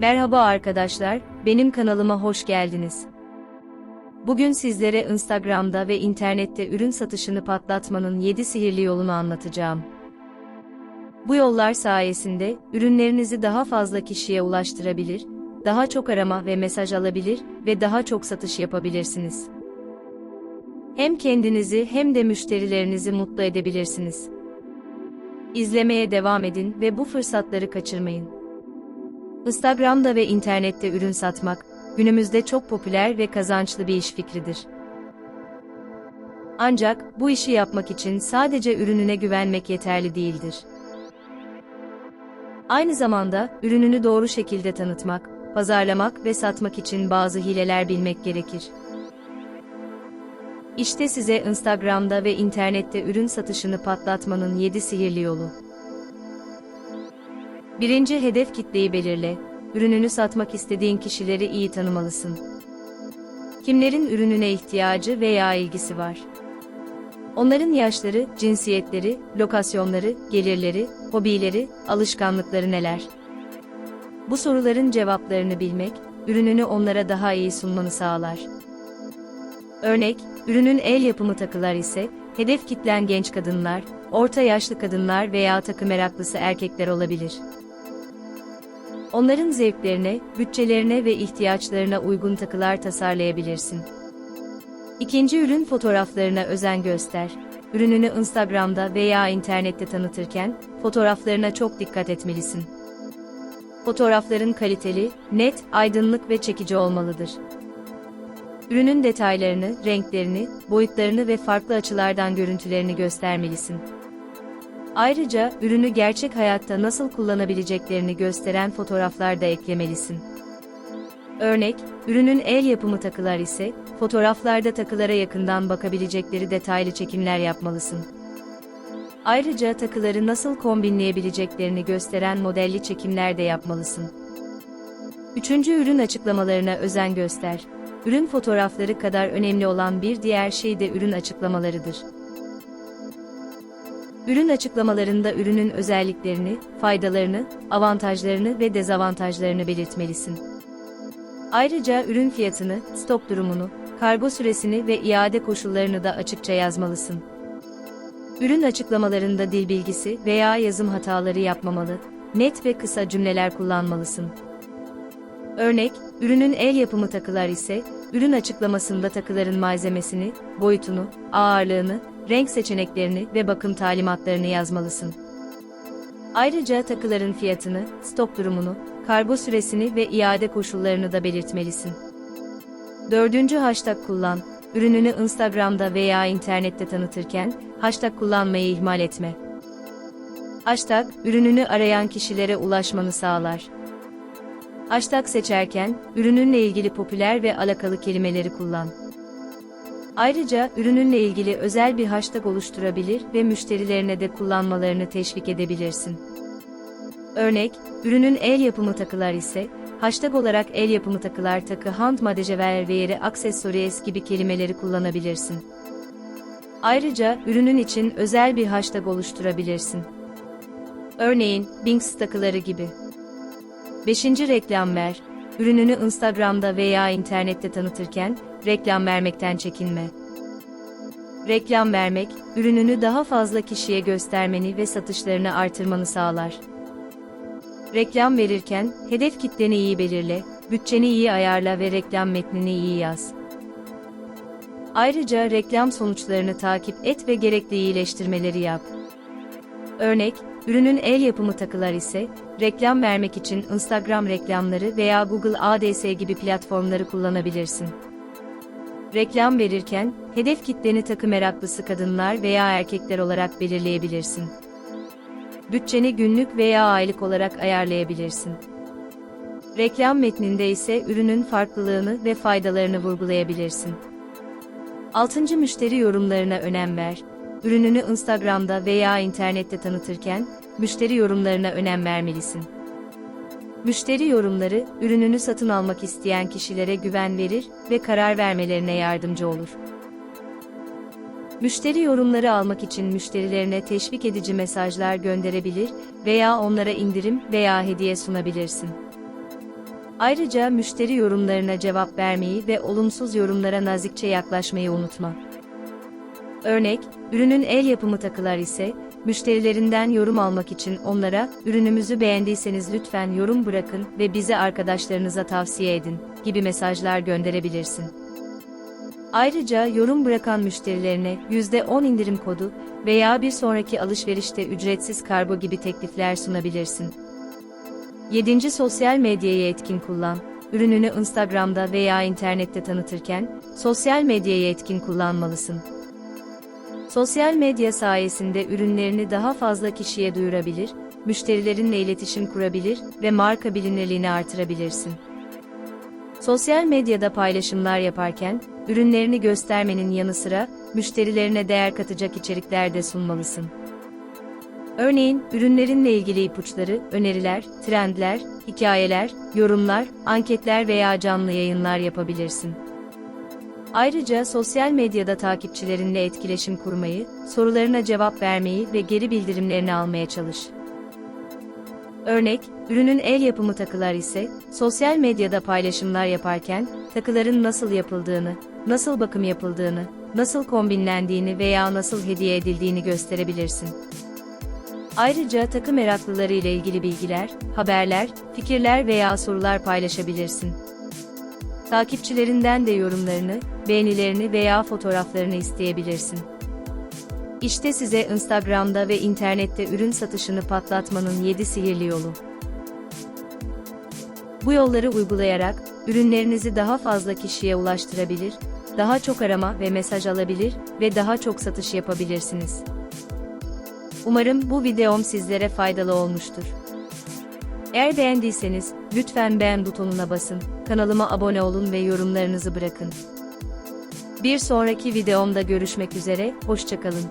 Merhaba arkadaşlar, benim kanalıma hoş geldiniz. Bugün sizlere Instagram'da ve internette ürün satışını patlatmanın 7 sihirli yolunu anlatacağım. Bu yollar sayesinde ürünlerinizi daha fazla kişiye ulaştırabilir, daha çok arama ve mesaj alabilir ve daha çok satış yapabilirsiniz. Hem kendinizi hem de müşterilerinizi mutlu edebilirsiniz. İzlemeye devam edin ve bu fırsatları kaçırmayın. Instagram'da ve internette ürün satmak, günümüzde çok popüler ve kazançlı bir iş fikridir. Ancak bu işi yapmak için sadece ürününe güvenmek yeterli değildir. Aynı zamanda ürününü doğru şekilde tanıtmak, pazarlamak ve satmak için bazı hileler bilmek gerekir. İşte size Instagram'da ve internette ürün satışını patlatmanın 7 sihirli yolu. Birinci hedef kitleyi belirle. Ürününü satmak istediğin kişileri iyi tanımalısın. Kimlerin ürününe ihtiyacı veya ilgisi var? Onların yaşları, cinsiyetleri, lokasyonları, gelirleri, hobileri, alışkanlıkları neler? Bu soruların cevaplarını bilmek, ürününü onlara daha iyi sunmanı sağlar. Örnek, ürünün el yapımı takılar ise, hedef kitlen genç kadınlar, orta yaşlı kadınlar veya takı meraklısı erkekler olabilir. Onların zevklerine, bütçelerine ve ihtiyaçlarına uygun takılar tasarlayabilirsin. İkinci ürün fotoğraflarına özen göster. Ürününü Instagram'da veya internette tanıtırken, fotoğraflarına çok dikkat etmelisin. Fotoğrafların kaliteli, net, aydınlık ve çekici olmalıdır. Ürünün detaylarını, renklerini, boyutlarını ve farklı açılardan görüntülerini göstermelisin. Ayrıca ürünü gerçek hayatta nasıl kullanabileceklerini gösteren fotoğraflar da eklemelisin. Örnek, ürünün el yapımı takılar ise, fotoğraflarda takılara yakından bakabilecekleri detaylı çekimler yapmalısın. Ayrıca takıları nasıl kombinleyebileceklerini gösteren modelli çekimler de yapmalısın. Üçüncü ürün açıklamalarına özen göster. Ürün fotoğrafları kadar önemli olan bir diğer şey de ürün açıklamalarıdır. Ürün açıklamalarında ürünün özelliklerini, faydalarını, avantajlarını ve dezavantajlarını belirtmelisin. Ayrıca ürün fiyatını, stok durumunu, kargo süresini ve iade koşullarını da açıkça yazmalısın. Ürün açıklamalarında dil bilgisi veya yazım hataları yapmamalı, net ve kısa cümleler kullanmalısın. Örnek, ürünün el yapımı takılar ise, ürün açıklamasında takıların malzemesini, boyutunu, ağırlığını, renk seçeneklerini ve bakım talimatlarını yazmalısın. Ayrıca takıların fiyatını, stok durumunu, kargo süresini ve iade koşullarını da belirtmelisin. Dördüncü hashtag kullan. Ürününü Instagram'da veya internette tanıtırken, hashtag kullanmayı ihmal etme. Hashtag, ürününü arayan kişilere ulaşmanı sağlar. Hashtag seçerken, ürününle ilgili popüler ve alakalı kelimeleri kullan. Ayrıca ürününle ilgili özel bir hashtag oluşturabilir ve müşterilerine de kullanmalarını teşvik edebilirsin. Örnek, ürünün el yapımı takılar ise, hashtag olarak el yapımı takılar takı hand madejever ve yeri aksesuaries gibi kelimeleri kullanabilirsin. Ayrıca ürünün için özel bir hashtag oluşturabilirsin. Örneğin, Binks takıları gibi. 5. Reklam ver. Ürününü Instagram'da veya internette tanıtırken, reklam vermekten çekinme. Reklam vermek, ürününü daha fazla kişiye göstermeni ve satışlarını artırmanı sağlar. Reklam verirken, hedef kitleni iyi belirle, bütçeni iyi ayarla ve reklam metnini iyi yaz. Ayrıca reklam sonuçlarını takip et ve gerekli iyileştirmeleri yap. Örnek, ürünün el yapımı takılar ise, reklam vermek için Instagram reklamları veya Google Ads gibi platformları kullanabilirsin. Reklam verirken, hedef kitleni takı meraklısı kadınlar veya erkekler olarak belirleyebilirsin. Bütçeni günlük veya aylık olarak ayarlayabilirsin. Reklam metninde ise ürünün farklılığını ve faydalarını vurgulayabilirsin. 6. Müşteri yorumlarına önem ver. Ürününü Instagram'da veya internette tanıtırken, müşteri yorumlarına önem vermelisin. Müşteri yorumları, ürününü satın almak isteyen kişilere güven verir ve karar vermelerine yardımcı olur. Müşteri yorumları almak için müşterilerine teşvik edici mesajlar gönderebilir veya onlara indirim veya hediye sunabilirsin. Ayrıca müşteri yorumlarına cevap vermeyi ve olumsuz yorumlara nazikçe yaklaşmayı unutma. Örnek, ürünün el yapımı takılar ise, müşterilerinden yorum almak için onlara, ürünümüzü beğendiyseniz lütfen yorum bırakın ve bizi arkadaşlarınıza tavsiye edin, gibi mesajlar gönderebilirsin. Ayrıca yorum bırakan müşterilerine %10 indirim kodu veya bir sonraki alışverişte ücretsiz kargo gibi teklifler sunabilirsin. 7. Sosyal medyayı etkin kullan. Ürününü Instagram'da veya internette tanıtırken, sosyal medyayı etkin kullanmalısın. Sosyal medya sayesinde ürünlerini daha fazla kişiye duyurabilir, müşterilerinle iletişim kurabilir ve marka bilinirliğini artırabilirsin. Sosyal medyada paylaşımlar yaparken, ürünlerini göstermenin yanı sıra, müşterilerine değer katacak içerikler de sunmalısın. Örneğin, ürünlerinle ilgili ipuçları, öneriler, trendler, hikayeler, yorumlar, anketler veya canlı yayınlar yapabilirsin. Ayrıca sosyal medyada takipçilerinle etkileşim kurmayı, sorularına cevap vermeyi ve geri bildirimlerini almaya çalış. Örnek, ürünün el yapımı takılar ise, sosyal medyada paylaşımlar yaparken, takıların nasıl yapıldığını, nasıl bakım yapıldığını, nasıl kombinlendiğini veya nasıl hediye edildiğini gösterebilirsin. Ayrıca takı meraklıları ile ilgili bilgiler, haberler, fikirler veya sorular paylaşabilirsin. Takipçilerinden de yorumlarını, beğenilerini veya fotoğraflarını isteyebilirsin. İşte size Instagram'da ve internette ürün satışını patlatmanın 7 sihirli yolu. Bu yolları uygulayarak ürünlerinizi daha fazla kişiye ulaştırabilir, daha çok arama ve mesaj alabilir ve daha çok satış yapabilirsiniz. Umarım bu videom sizlere faydalı olmuştur. Eğer beğendiyseniz lütfen beğen butonuna basın, kanalıma abone olun ve yorumlarınızı bırakın. Bir sonraki videomda görüşmek üzere, hoşçakalın.